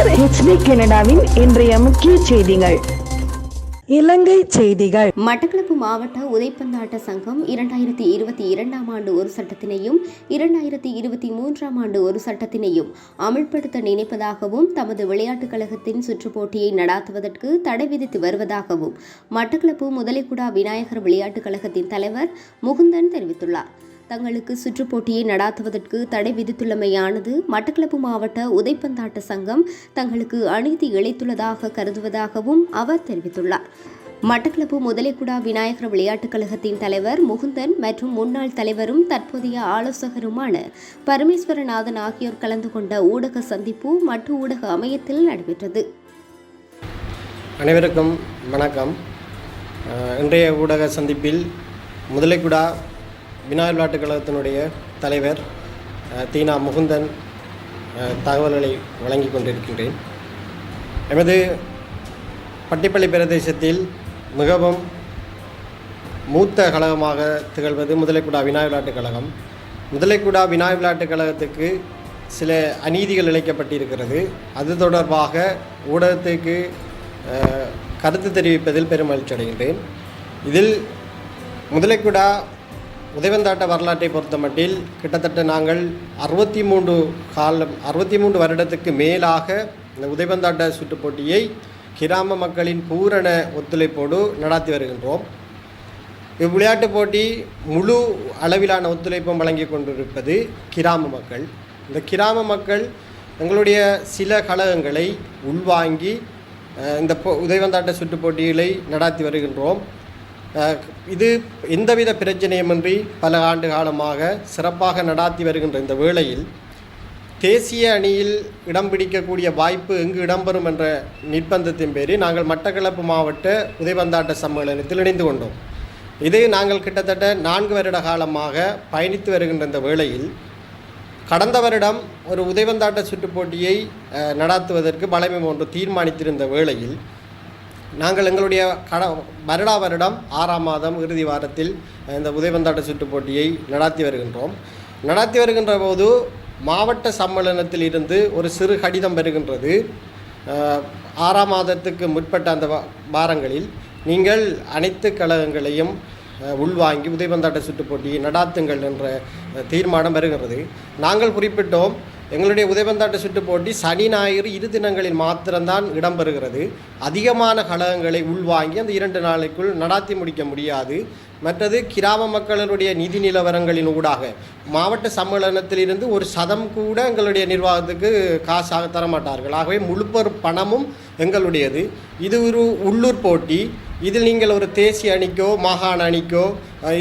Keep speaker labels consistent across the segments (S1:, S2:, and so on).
S1: உங்கள் ஹெச்டி கனடாவின் இன்றைய முக்கிய செய்திகள். இலங்கை செய்திகள்.
S2: மட்டக்களப்பு மாவட்ட உதைப்பந்தாட்ட சங்கம் இரண்டாயிரத்தி இருபத்தி இரண்டாம் ஆண்டு ஒரு சட்டத்தினையும் இரண்டாயிரத்தி இருபத்தி மூன்றாம் ஆண்டு ஒரு சட்டத்தினையும் அமல்படுத்த நினைப்பதாகவும் தமது விளையாட்டுக் கழகத்தின் சுற்றுப் போட்டியை நடாத்துவதற்கு தடை விதித்து வருவதாகவும் மட்டக்களப்பு முதலைக்குடா விநாயகர் விளையாட்டுக் கழகத்தின் தலைவர் முகுந்தன் தெரிவித்துள்ளார். தங்களுக்கு சுற்றுப்போட்டியை நடாத்துவதற்கு தடை விதித்துள்ளமையானது மட்டக்களப்பு மாவட்ட உதைப்பந்தாட்ட சங்கம் தங்களுக்கு அநீதி இழைத்துள்ளதாக கருதுவதாகவும் அவர் தெரிவித்துள்ளார். மட்டக்களப்பு முதலைக்குடா விநாயகர் விளையாட்டுக் கழகத்தின் தலைவர் முகுந்தன் மற்றும் முன்னாள் தலைவரும் தற்போதைய ஆலோசகருமான பரமேஸ்வரநாதன் ஆகியோர் கலந்து கொண்ட ஊடக சந்திப்பு மட்டு ஊடக அமையத்தில் நடைபெற்றது.
S3: அனைவருக்கும் வணக்கம். இன்றைய ஊடக சந்திப்பில் முதலைக்குடா விநாயகர் விளையாட்டுக் கழகத்தினுடைய தலைவர் தீனா முகுந்தன் தகவல்களை வழங்கி கொண்டிருக்கின்றேன். எமது பட்டிப்பள்ளி பிரதேசத்தில் மிகவும் மூத்த கழகமாக திகழ்வது முதலைக்குடா விநாயகர் விளையாட்டுக் கழகம். முதலைக்குடா விநாயகர் விளையாட்டுக் கழகத்துக்கு சில அநீதிகள் இழைக்கப்பட்டிருக்கிறது. அது தொடர்பாக ஊடகத்துக்கு கருத்து தெரிவிப்பதில் பெருமகிழ்ச்சி அடைகின்றேன். இதில் முதலைக்குடா உதயவந்தாட்ட வரலாற்றை பொறுத்தமட்டில் கிட்டத்தட்ட நாங்கள் அறுபத்தி மூன்று காலம் அறுபத்தி மூன்று வருடத்துக்கு மேலாக இந்த உதயவந்தாட்ட சுற்றுப் போட்டியை கிராம மக்களின் பூரண ஒத்துழைப்போடு நடாத்தி வருகின்றோம். இவ்விளையாட்டுப் போட்டி முழு அளவிலான ஒத்துழைப்பும் வழங்கி கொண்டிருப்பது கிராம மக்கள். இந்த கிராம மக்கள் எங்களுடைய சில கழகங்களை உள்வாங்கி இந்த உதயவந்தாட்ட சுற்றுப் போட்டிகளை நடாத்தி வருகின்றோம். இது எந்தவித பிரச்சனையுமின்றி பல ஆண்டு காலமாக சிறப்பாக நடாத்தி வருகின்ற இந்த வேளையில் தேசிய அணியில் இடம் பிடிக்கக்கூடிய வாய்ப்பு எங்கு இடம்பெறும் என்ற நிர்பந்தத்தின் பேரில் நாங்கள் மட்டக்களப்பு மாவட்ட உதைபந்தாட்ட சம்மேளனத்தில் இணைந்து கொண்டோம். இது நாங்கள் கிட்டத்தட்ட நான்கு வருட காலமாக பயணித்து வருகின்ற இந்த வேளையில் கடந்த வருடம் ஒரு உதைவந்தாட்ட சுற்றுப்போட்டியை நடாத்துவதற்கு பலமை ஒன்று தீர்மானித்திருந்த வேளையில் நாங்கள் எங்களுடைய கட வருடா வருடம் ஆறாம் மாதம் இறுதி வாரத்தில் இந்த உதயவந்தாட்ட சுற்று போட்டியை நடாத்தி வருகின்றோம். நடாத்தி வருகின்ற போது மாவட்ட சம்மேளனத்தில் இருந்து ஒரு சிறு கடிதம் வருகின்றது. ஆறாம் மாதத்துக்கு முற்பட்ட அந்த வாரங்களில் நீங்கள் அனைத்து கழகங்களையும் உள்வாங்கி உதயபந்தாட்ட சுற்று போட்டியை நடாத்துங்கள் என்ற தீர்மானம் வருகிறது நாங்கள் குறிப்பிட்டோம் எங்களுடைய உதயபந்தாட்ட சுற்றுப் போட்டி சனி ஞாயிறு இரு தினங்களில் மாத்திரம்தான் இடம்பெறுகிறது. அதிகமான கழகங்களை உள்வாங்கி அந்த இரண்டு நாளைக்குள் நடாத்தி முடிக்க முடியாது. மற்றது கிராம மக்களுடைய நிதி நிலவரங்களின் ஊடாக மாவட்ட சம்மேளனத்திலிருந்து ஒரு சதம் கூட எங்களுடைய நிர்வாகத்துக்கு காசாக தரமாட்டார்கள். ஆகவே முழுப்பொரு பணமும் எங்களுடையது. இது ஒரு உள்ளூர் போட்டி. இதில் நீங்கள் ஒரு தேசிய அணிக்கோ மாகாண அணிக்கோ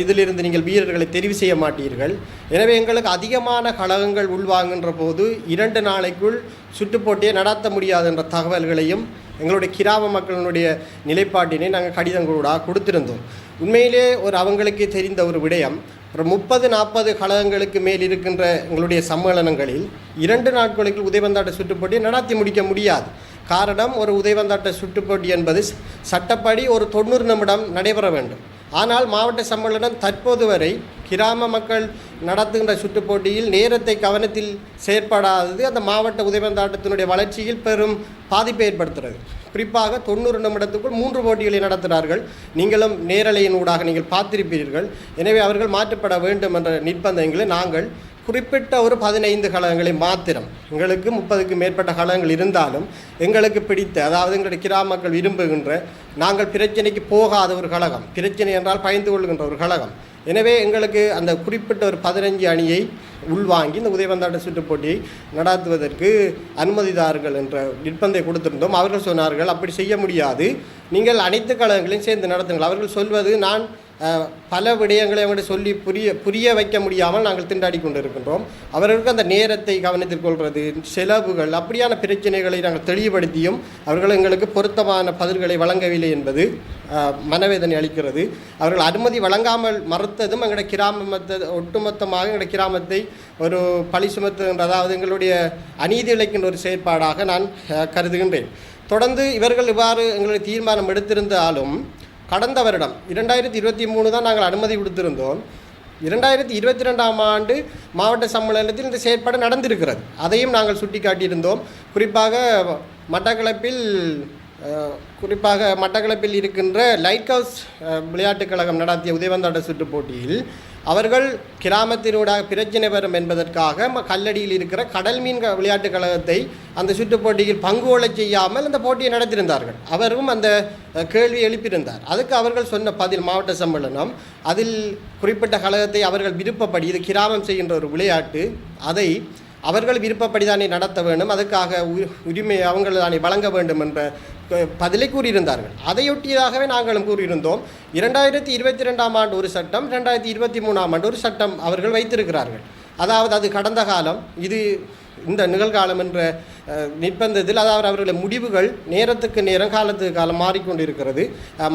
S3: இதிலிருந்து நீங்கள் வீரர்களை தெரிவு செய்ய மாட்டீர்கள். எனவே எங்களுக்கு அதிகமான கழகங்கள் உள்வாங்குகின்ற போது இரண்டு நாளைக்குள் சுட்டுப்போட்டியை நடத்த முடியாது என்ற தகவல்களையும் எங்களுடைய கிராம மக்களினுடைய நிலைப்பாட்டினை நாங்கள் கடிதங்களூடாக கொடுத்திருந்தோம். உண்மையிலே ஒரு அவங்களுக்கு தெரிந்த ஒரு விடயம் ஒரு முப்பது நாற்பது கழகங்களுக்கு மேல் இருக்கின்ற எங்களுடைய சம்மேளனங்களில் இரண்டு நாட்களுக்கு உதயவந்தாட்ட சுற்றுப் நடாத்தி நடத்தி முடிக்க முடியாது. காரணம் ஒரு உதயவந்தாட்ட சுட்டுப்போட்டி என்பது சட்டப்படி ஒரு தொண்ணூறு நிமிடம் நடைபெற வேண்டும். ஆனால் மாவட்ட சம்மேளனம் தற்போது வரை கிராம மக்கள் நடத்துகின்ற சுற்றுப் போட்டியில் நேரத்தை கவனத்தில் செயற்படாதது அந்த மாவட்ட உதயவந்தாட்டத்தினுடைய வளர்ச்சியில் பெரும் பாதிப்பை ஏற்படுத்துகிறது. குறிப்பாக தொண்ணூறு நிமிடத்துக்குள் மூன்று போட்டிகளை நடத்துகிறார்கள். நீங்களும் நேரலையின் ஊடாக நீங்கள் பார்த்திருப்பீர்கள். எனவே அவர்கள் மாற்றப்பட வேண்டும் என்ற நிர்பந்தங்களை நாங்கள் குறிப்பிட்ட ஒரு பதினைந்து கழகங்களை மாத்திரம் எங்களுக்கு முப்பதுக்கு மேற்பட்ட கழகங்கள் இருந்தாலும் எங்களுக்கு பிடித்த அதாவது எங்களுடைய கிராமக்கள் விரும்புகின்ற நாங்கள் பிரச்சனைக்கு போகாத ஒரு கழகம் பிரச்சனை என்றால் பயந்து கொள்கின்ற ஒரு கழகம். எனவே எங்களுக்கு அந்த குறிப்பிட்ட ஒரு பதினஞ்சு அணியை உள்வாங்கி இந்த உதயவந்தாட்ட சுற்றுப் போட்டியை நடாத்துவதற்கு அனுமதிதார்கள் என்ற நிர்பந்தை கொடுத்திருந்தோம். அவர்கள் சொன்னார்கள் அப்படி செய்ய முடியாது. நீங்கள் அனைத்து கழகங்களையும் சேர்ந்து நடத்துங்கள். அவர்கள் சொல்வது நான் பல விடயங்களை அவங்க சொல்லி புரிய புரிய வைக்க முடியாமல் நாங்கள் திண்டாடி கொண்டிருக்கின்றோம். அவர்களுக்கு அந்த நேரத்தை கவனத்தில் கொள்வது செலவுகள் அப்படியான பிரச்சனைகளை நாங்கள் தெளிவுபடுத்தியும் அவர்கள் எங்களுக்கு பொருத்தமான பதில்களை வழங்கவில்லை என்பது மனவேதனை அளிக்கிறது. அவர்கள் அனுமதி வழங்காமல் மறுத்ததும் எங்களுடைய கிராமத்தை ஒட்டுமொத்தமாக எங்களுடைய கிராமத்தை ஒரு பழி சுமத்துகின்ற அதாவது எங்களுடைய அநீதி இழைக்கின்ற ஒரு செயற்பாடாக நான் கருதுகின்றேன். தொடர்ந்து இவர்கள் இவ்வாறு எங்களுடைய தீர்மானம் எடுத்திருந்தாலும் கடந்த வருடம் இரண்டாயிரத்தி இருபத்தி மூணு தான் நாங்கள் அனுமதி கொடுத்திருந்தோம். இரண்டாயிரத்தி இருபத்தி ரெண்டாம் ஆண்டு மாவட்ட சம்மேளனத்தில் இந்த செயற்பாடு நடந்திருக்கிறது. அதையும் நாங்கள் சுட்டிக்காட்டியிருந்தோம். குறிப்பாக மட்டக்களப்பில் குறிப்பாக மட்டக்களப்பில் இருக்கின்ற லைட் ஹவுஸ் விளையாட்டுக் கழகம் நடத்திய உதயவந்தாட்ட சுற்றுப் போட்டியில் அவர்கள் கிராமத்தினூடாக பிரச்சனை வரும் என்பதற்காக ம- கல்லடியில் இருக்கிற கடல் மீன் விளையாட்டு விளையாட்டுக் கழகத்தை அந்த சுற்றுப் போட்டியில் பங்கு கொள்ளச் செய்யாமல் அந்த போட்டியை நடத்தியிருந்தார்கள். அவரும் அந்த கேள்வி எழுப்பியிருந்தார். அதுக்கு அவர்கள் சொன்ன பதில் மாவட்ட சம்மேளனம் அதில் குறிப்பிட்ட கழகத்தை அவர்கள் விருப்பப்படி இது கிராமம் செய்கின்ற ஒரு விளையாட்டு அதை அவர்கள் விருப்பப்படி தானே நடத்த வேண்டும் அதற்காக உரிமை அவங்கள் தானே வழங்க வேண்டும் என்ற பதிலை கூறியிருந்தார்கள். அதையொட்டியதாகவே நாங்களும் கூறியிருந்தோம். இரண்டாயிரத்தி இருபத்தி ரெண்டாம் ஆண்டு ஒரு சட்டம் ரெண்டாயிரத்தி இருபத்தி மூணாம் ஆண்டு ஒரு சட்டம் அவர்கள் வைத்திருக்கிறார்கள். அதாவது அது கடந்த காலம். இது இந்த நிகழ்காலம் என்ற நிர்பந்தத்தில் அதாவது அவர்களுடைய முடிவுகள் நேரத்துக்கு நேரம் காலத்துக்கு காலம் மாறிக்கொண்டிருக்கிறது.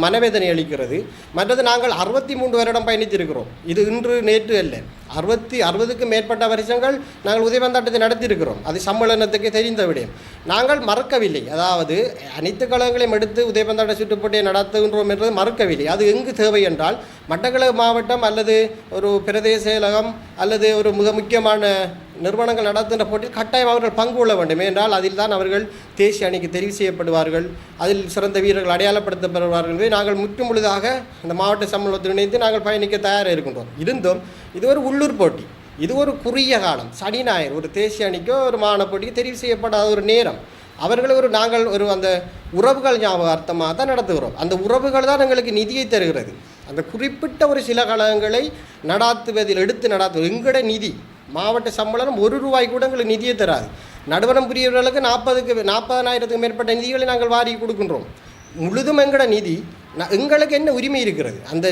S3: மனவேதனை அளிக்கிறது. மற்றது நாங்கள் அறுபத்தி மூன்று வருடம் பயணித்திருக்கிறோம். இது இன்று நேற்று அல்ல. அறுபத்தி அறுபதுக்கும் மேற்பட்ட வருஷங்கள் நாங்கள் உதயவந்தாட்டத்தை நடத்தியிருக்கிறோம். அது சம்மேளனத்துக்கு தெரிந்த விடயம். நாங்கள் மறக்கவில்லை. அதாவது அனைத்து கழகங்களையும் எடுத்து உதயபந்தாட்ட சுற்றுப்போட்டியை நடத்துகின்றோம் என்றது மறக்கவில்லை. அது எங்கு தேவை என்றால் மட்டக்களவு மாவட்டம் அல்லது ஒரு பிரதேச செயலகம் அல்லது ஒரு மிக முக்கியமான நிறுவனங்கள் நடத்துகின்ற போட்டியில் கட்டாயம் அவர்கள் பங்கு கொள்ள வேண்டும். என்றால் அதில் தான் அவர்கள் தேசிய அணிக்கு தெரிவு செய்யப்படுவார்கள். அதில் சிறந்த வீரர்கள் அடையாளப்படுத்தப்படுவார்கள் நாங்கள் முற்றும் முழுதாக மாவட்ட சம்பளத்தில் இணைந்து நாங்கள் பயணிக்க தயாராக இருக்கின்றோம். இருந்தும் இது ஒரு உள்ளூர் போட்டி. இது ஒரு குறுகிய காலம். சனி ஞாயிறு. ஒரு தேசிய அணிக்கோ ஒரு மாநில போட்டிக்கு தெரிவு செய்யப்படாத ஒரு நேரம். அவர்களை ஒரு நாங்கள் ஒரு அந்த உறவுகள் ஞாபகார்த்தமாக தான் நடத்துகிறோம். அந்த உறவுகள் தான் எங்களுக்கு நிதியை தருகிறது. அந்த குறிப்பிட்ட ஒரு சில கழகங்களை நடாத்துவதில் எடுத்து நடாத்துவது எங்கட நிதி மாவட்ட சம்பளம் ஒரு ரூபாய் கூட எங்களுக்கு நிதியை தராது. நடுவரம் புரியவர்களுக்கு நாற்பதுக்கு நாற்பதனாயிரத்துக்கு மேற்பட்ட நிதிகளை நாங்கள் வாரி கொடுக்கின்றோம். முழுதும் எங்களோட நிதி எங்களுக்கு என்ன உரிமை இருக்கிறது? அந்த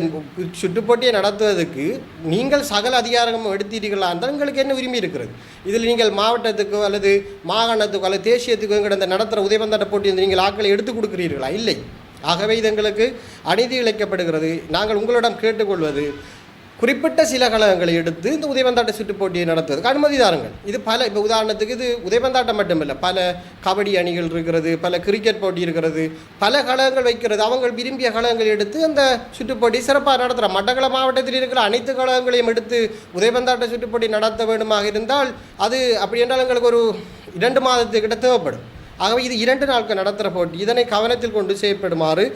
S3: சுட்டுப்போட்டியை நடத்துவதற்கு நீங்கள் சகல அதிகாரம் எடுத்தீர்களா இருந்தால் எங்களுக்கு என்ன உரிமை இருக்கிறது? இதில் நீங்கள் மாவட்டத்துக்கோ அல்லது மாகாணத்துக்கோ அல்லது தேசியத்துக்கோ எங்கட அந்த நடத்துகிற உதயபந்தாட்ட போட்டி நீங்கள் ஆட்களை எடுத்து கொடுக்கிறீர்களா? இல்லை. ஆகவே இது எங்களுக்கு அநீதி இழைக்கப்படுகிறது. நாங்கள் உங்களிடம் கேட்டுக்கொள்வது குறிப்பிட்ட சில கழகங்களை எடுத்து இந்த உதயபந்தாட்ட சுற்றுப் போட்டியை நடத்துவதற்கு அனுமதி தாருங்கள் இது பல இப்போ உதாரணத்துக்கு இது உதயபந்தாட்டம் மட்டுமில்லை பல கபடி அணிகள் இருக்கிறது பல கிரிக்கெட் போட்டி இருக்கிறது பல கழகங்கள் வைக்கிறது. அவங்க விரும்பிய கழகங்கள் எடுத்து அந்த சுற்றுப் போட்டி சிறப்பாக நடத்துகிறோம் மட்டக்கள மாவட்டத்தில் இருக்கிற அனைத்து கழகங்களையும் எடுத்து உதயபந்தாட்ட சுற்றுப் போட்டி நடத்த வேண்டுமாக இருந்தால் அது அப்படி என்றால் எங்களுக்கு ஒரு இரண்டு மாதத்துக்கிட்ட தேவைப்படும். ஆகவே இது இரண்டு நாட்கள் நடத்துகிற போட்டி. இதனை கவனத்தில் கொண்டு செய்யப்படுமாறு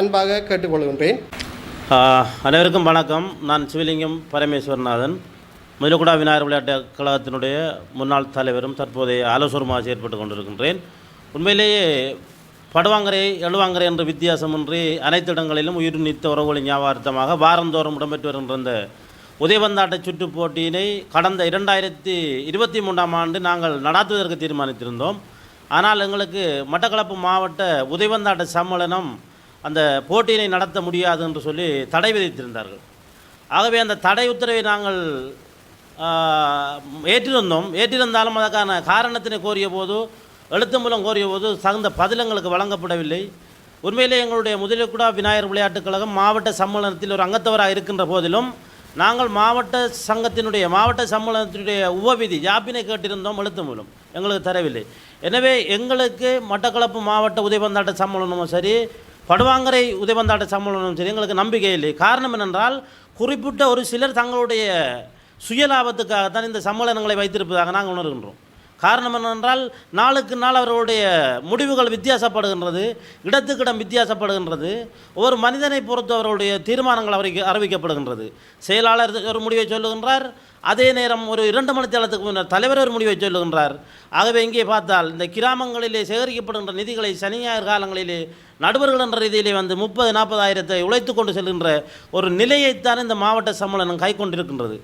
S3: அன்பாக கேட்டுக்கொள்கின்றேன்.
S4: அனைவருக்கும் வணக்கம். நான் சிவலிங்கம் பரமேஸ்வரநாதன். முதலகுடா விநாயகர் விளையாட்டு கழகத்தினுடைய முன்னாள் தலைவரும் தற்போதைய ஆலோசகருமாக செயற்பட்டு கொண்டிருக்கின்றேன். உண்மையிலேயே படுவாங்கரை எழுவாங்கரை என்ற வித்தியாசமின்றி அனைத்து இடங்களிலும் உயிர் நீத்த உறவுகளின் ஞாபகார்த்தமாக வாரந்தோறும் இடம்பெற்று வருகின்ற இந்த உதயபந்தாட்ட போட்டியினை கடந்த இரண்டாயிரத்தி இருபத்தி மூன்றாம் ஆண்டு நாங்கள் நடாத்துவதற்கு தீர்மானித்திருந்தோம். ஆனால் எங்களுக்கு மட்டக்களப்பு மாவட்ட உதயபந்தாட்ட சம்மேளனம் அந்த போட்டியினை நடத்த முடியாது என்று சொல்லி தடை விதித்திருந்தார்கள். ஆகவே அந்த தடை உத்தரவை நாங்கள் ஏற்றிருந்தோம். ஏற்றிருந்தாலும் அதற்கான காரணத்தினை கோரிய போது எழுத்து மூலம் கோரிய போது தகுந்த பதில் எங்களுக்கு வழங்கப்படவில்லை. உண்மையிலே எங்களுடைய முதலிக்குடா விநாயகர் விளையாட்டுக் கழகம் மாவட்ட சம்மேளனத்தில் ஒரு அங்கத்தவராக இருக்கின்ற போதிலும் நாங்கள் மாவட்ட சங்கத்தினுடைய மாவட்ட சம்மேளனத்தினுடைய உபவிதி யாப்பினை கேட்டிருந்தோம் எழுத்து மூலம். எங்களுக்கு தரவில்லை. எனவே எங்களுக்கு மட்டக்களப்பு மாவட்ட உதயபந்தாட்ட சம்மேளனமும் சரி படுவாங்கரை உதயபந்தாட்ட சம்பளம் சரி எங்களுக்கு நம்பிக்கை இல்லை. காரணம் என்னென்றால் குறிப்பிட்ட ஒரு சிலர் தங்களுடைய சுயலாபத்துக்காகத்தான் இந்த சம்மேளனங்களை வைத்திருப்பதாக நாங்கள் உணர்கின்றோம். காரணம் என்னென்றால் நாளுக்கு நாள் அவர்களுடைய முடிவுகள் வித்தியாசப்படுகின்றது இடத்துக்கிடம் வித்தியாசப்படுகின்றது ஒரு மனிதனை பொறுத்து அவர்களுடைய தீர்மானங்கள் அவருக்கு அறிவிக்கப்படுகின்றது. செயலாளர் ஒரு முடிவை சொல்லுகின்றார் அதே நேரம் ஒரு இரண்டு மணி தேலத்துக்கு முன்னர் தலைவர் ஒரு முடிவை சொல்லுகின்றார். ஆகவே இங்கே பார்த்தால் இந்த கிராமங்களிலே சேகரிக்கப்படுகின்ற நிதிகளை சனி ஞாயிறு காலங்களிலே நடுவர்கள் என்ற ரீதியிலே வந்து முப்பது நாற்பதாயிரத்தை உழைத்து கொண்டு செல்கின்ற ஒரு நிலையைத்தான் இந்த மாவட்ட சம்மேளனம் கை கொண்டிருக்கின்றது.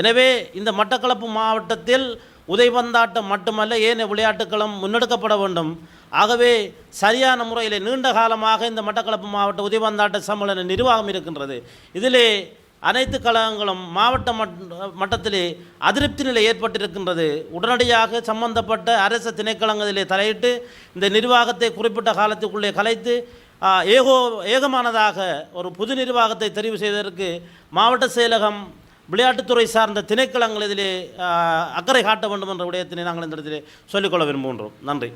S4: எனவே இந்த மட்டக்களப்பு மாவட்டத்தில் உதைபந்தாட்டம் மட்டுமல்ல ஏனைய விளையாட்டுக்களும் முன்னெடுக்கப்பட வேண்டும். ஆகவே சரியான முறையில் நீண்ட காலமாக இந்த மட்டக்களப்பு மாவட்ட உதைபந்தாட்ட சம்மேளன நிர்வாகம் இருக்கின்றது. இதிலே அனைத்து கழகங்களும் மாவட்ட மட்டத்திலே அதிருப்தி நிலை ஏற்பட்டிருக்கின்றது. உடனடியாக சம்பந்தப்பட்ட அரசு திணைக்களங்களிலே தலையிட்டு இந்த நிர்வாகத்தை குறிப்பிட்ட காலத்துக்குள்ளே கலைத்து ஏகோ ஏகமானதாக ஒரு புது நிர்வாகத்தை தெரிவு செய்வதற்கு மாவட்ட செயலகம் விளையாட்டுத்துறை சார்ந்த திணைக்களங்கள் இதிலே அக்கறை காட்ட வேண்டும் என்ற விடயத்தினை நாங்கள் இந்த இடத்திலே சொல்லிக்கொள்ள விரும்புகின்றோம். நன்றி.